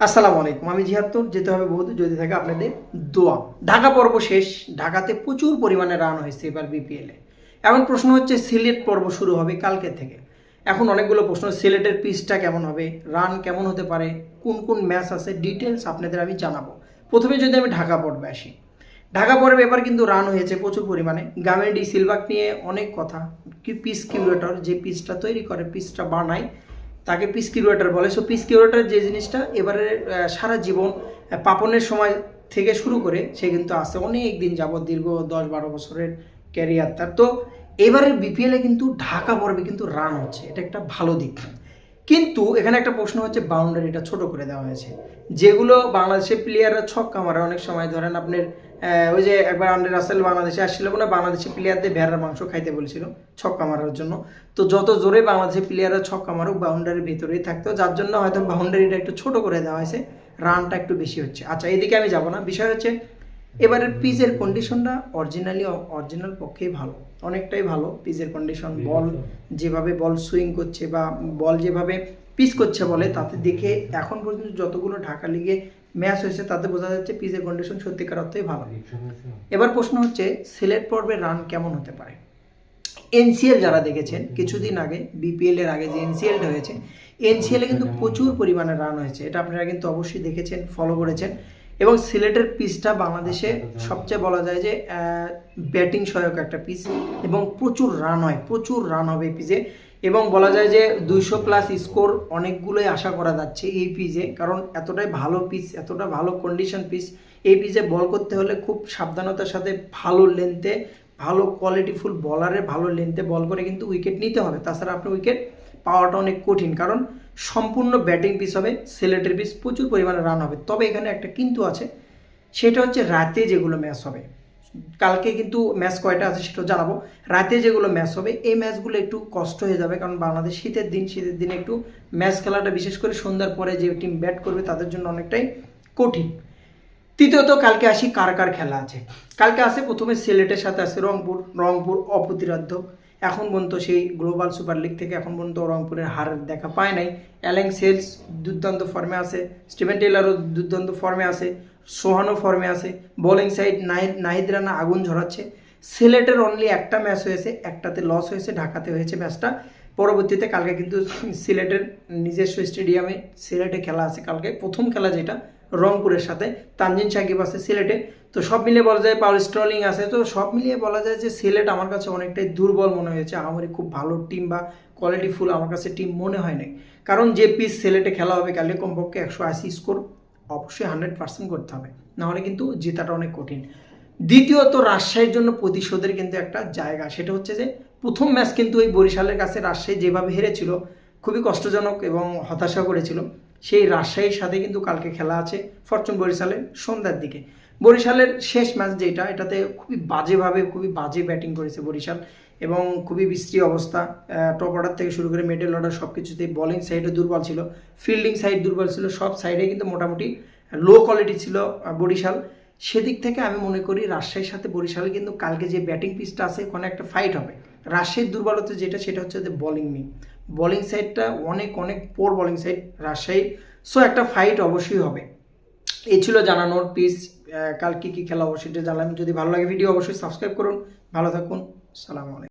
আসসালামু আলাইকুম। আমি জিহাত্তর যেতে হবে বহুত, যদি থাকে আপনাদের দোয়া। ঢাকা পর্ব শেষ। ঢাকাতে প্রচুর পরিমাণে রান হয়েছে এবার বিপিএলে এখন প্রশ্ন হচ্ছে, সিলেট পর্ব শুরু হবে কালকে থেকে। এখন অনেকগুলো প্রশ্ন, সিলেটের পিচটা কেমন হবে রান কেমন হতে পারে, কোন কোন ম্যাচ আছে ডিটেলস আপনাদের আমি জানাব। প্রথমে যদি আমি ঢাকা পর্বে আসি। ঢাকা পর্বে এবার কিন্তু রান হয়েছে প্রচুর পরিমাণে। গামেডি সিলভাক নিয়ে অনেক কথা। কি পিস কিউরেটর যে পিচটা তৈরি করে পিচটা বানায় তাকে পিস কিউরেটার বলে। সো পিস কিউরেটার যে জিনিসটা এবারে সারা জীবন পাপনের সময় থেকে শুরু করে সে কিন্তু আসে অনেক দিন যাবৎ, দীর্ঘ দশ বারো বছরের ক্যারিয়ার তার। তো এবারের বিপিএলে কিন্তু ঢাকা পর্বে কিন্তু রান হচ্ছে। এটা একটা ভালো দিক। কিন্তু এখানে একটা প্রশ্ন হচ্ছে বাউন্ডারিটা ছোট করে দেওয়া হয়েছে। যেগুলো বাংলাদেশের প্লেয়াররা ছক্কা মারে অনেক সময়, ধরেন আপনার ওই যে একবার আন্ডার রাসেল বাংলাদেশে আসছিল না বাংলাদেশি প্লেয়ারদের ভেড়ার মাংস খাইতে বলেছিল ছক্কা মারার জন্য। তো যত জোরে বাংলাদেশের প্লেয়াররা ছক্কা মারুক বাউন্ডারির ভিতরেই থাকতো যার জন্য হয়তো বাউন্ডারিটা একটু ছোট করে দেওয়া হয়েছে রানটা একটু বেশি হচ্ছে। আচ্ছা এদিকে আমি যাব না। বিষয় হচ্ছে এবারের পিচের কন্ডিশনটা অরিজিনালি অরিজিনাল পক্ষেই ভালো। অনেকটাই ভালো পিচের কন্ডিশন বল যেভাবে বল সুইং করছে বা বল যেভাবে পিচ করছে বলে তাতে দেখে এখন পর্যন্ত যতগুলো ঢাকা লিগে ম্যাচ হয়েছে তাতে বোঝা যাচ্ছে পিচের কন্ডিশন সত্যিকার অর্থেই ভালো। এবার প্রশ্ন হচ্ছে সিলেট পর্বে রান কেমন হতে পারে? এনসিএল যারা দেখেছেন কিছুদিন আগে বিপিএল এর আগে যে এনসিএলটা হয়েছে এনসিএল এ কিন্তু প্রচুর পরিমাণে রান হয়েছে। এটা আপনারা কিন্তু অবশ্যই দেখেছেন ফলো করেছেন। এবং সিলেটের পিচটা বাংলাদেশে সবচেয়ে বলা যায় যে ব্যাটিং সহায়ক একটা পিচ এবং প্রচুর রান হয় প্রচুর রান হবে এই পিচে এবং বলা যায় যে দুইশো প্লাস স্কোর অনেকগুলোই আশা করা যাচ্ছে এই পিচে কারণ এতটাই ভালো পিচ এতটা ভালো কন্ডিশন পিচ এই পিচে বল করতে হলে খুব সাবধানতার সাথে ভালো লেন্থে ভালো কোয়ালিটিফুল বলারে ভালো লেন্থে বল করে কিন্তু উইকেট নিতে হবে। তাছাড়া আপনার উইকেট পাওয়াটা অনেক কঠিন, কারণ সম্পূর্ণ ব্যাটিং পিস হবে, সিলেটের পিস প্রচুর পরিমাণে রান হবে। তবে এখানে একটা কিন্তু আছে, সেটা হচ্ছে রাতে যেগুলো ম্যাচ হবে। কালকে কিন্তু ম্যাচ কয়টা আছে সেটাও জানাব। রাতে যেগুলো ম্যাচ হবে, এই ম্যাচগুলো একটু কষ্ট হয়ে যাবে, কারণ বাংলাদেশ শীতের দিন, শীতের দিনে একটু ম্যাচ খেলাটা বিশেষ করে সন্ধ্যার পরে যে টিম ব্যাট করবে তাদের জন্য অনেকটাই কঠিন। তৃতীয়ত কালকে আসি কার কার খেলা আছে। কালকে আসে প্রথমে সিলেটের সাথে আছে রংপুর রংপুর অপ্রতিরাধ্য। এখন পর্যন্ত সেই গ্লোবাল সুপার লিগ থেকে এখন পর্যন্ত রংপুরের হার দেখা পায় নাই। অ্যালেং সেলস দুর্দান্ত ফর্মে আছে, স্টিভেন টেলারও দুর্দান্ত ফর্মে আছে। সোহানও ফর্মে আছে। বোলিং সাইড নাহিদ রানা আগুন ঝরাচ্ছে। সিলেটের অনলি একটা ম্যাচ হয়েছে, একটাতে লস হয়েছে, ঢাকাতে হয়েছে ম্যাচটা পরবর্তীতে কালকে কিন্তু সিলেটের নিজস্ব স্টেডিয়ামে সিলেটে খেলা আছে কালকে। প্রথম খেলা যেটা, রংপুরের সাথে। তানজিন সাকিব আছে সিলেটে তো সব মিলিয়ে বলা যায় পাওয়ার স্ট্রলিং আছে। তো সব মিলিয়ে বলা যায় যে সিলেট আমার কাছে অনেকটাই দুর্বল মনে হয়েছে। আমারই খুব ভালো টিম বা কোয়ালিটিফুল আমার কাছে টিম মনে হয় নাই। কারণ যে পিস সিলেটে খেলা হবে কালকে কমপক্ষে একশো আশি স্কোর অবশ্যই হান্ড্রেড পার্সেন্ট করতে হবে। নাহলে কিন্তু জেতাটা অনেক কঠিন। দ্বিতীয়ত, রাজশাহীর জন্য প্রতিশোধের কিন্তু একটা জায়গা। সেটা হচ্ছে যে, প্রথম ম্যাচ কিন্তু ওই বরিশালের কাছে রাজশাহী যেভাবে হেরেছিল, খুবই কষ্টজনক এবং হতাশা করেছিল। সেই রাজশাহীর সাথে কিন্তু কালকে খেলা আছে ফরচুন বরিশালের সন্ধ্যার দিকে। বরিশালের শেষ ম্যাচ যেটা, এটাতে খুবই বাজেভাবে, খুবই বাজে ব্যাটিং করেছে বরিশাল এবং খুবই বিশ্রী অবস্থা। টপ অর্ডার থেকে শুরু করে মিডল অর্ডার সব কিছুতেই বলিং সাইডে দুর্বল ছিল ফিল্ডিং সাইড দুর্বল ছিল, সব সাইডে কিন্তু মোটামুটি লো কোয়ালিটি ছিল বরিশাল। সেদিক থেকে আমি মনে করি রাজশাহীর সাথে বরিশালে কিন্তু কালকে যে ব্যাটিং পিচটা আছে, ওখানে একটা ফাইট হবে। রাজশাহীর দুর্বলতা যেটা, সেটা হচ্ছে যে বলিং নেই। বলিং সাইডটা অনেক অনেক পোর বলিং সাইড রাজশাহীর। সো একটা ফাইট অবশ্যই হবে। এই ছিল জানানোর পিস কাল কী কী খেলা অবশ্যই জানলাম যদি ভালো লাগে ভিডিও অবশ্যই সাবস্ক্রাইব করুন। ভালো থাকুন। সালাম আলাইকুম।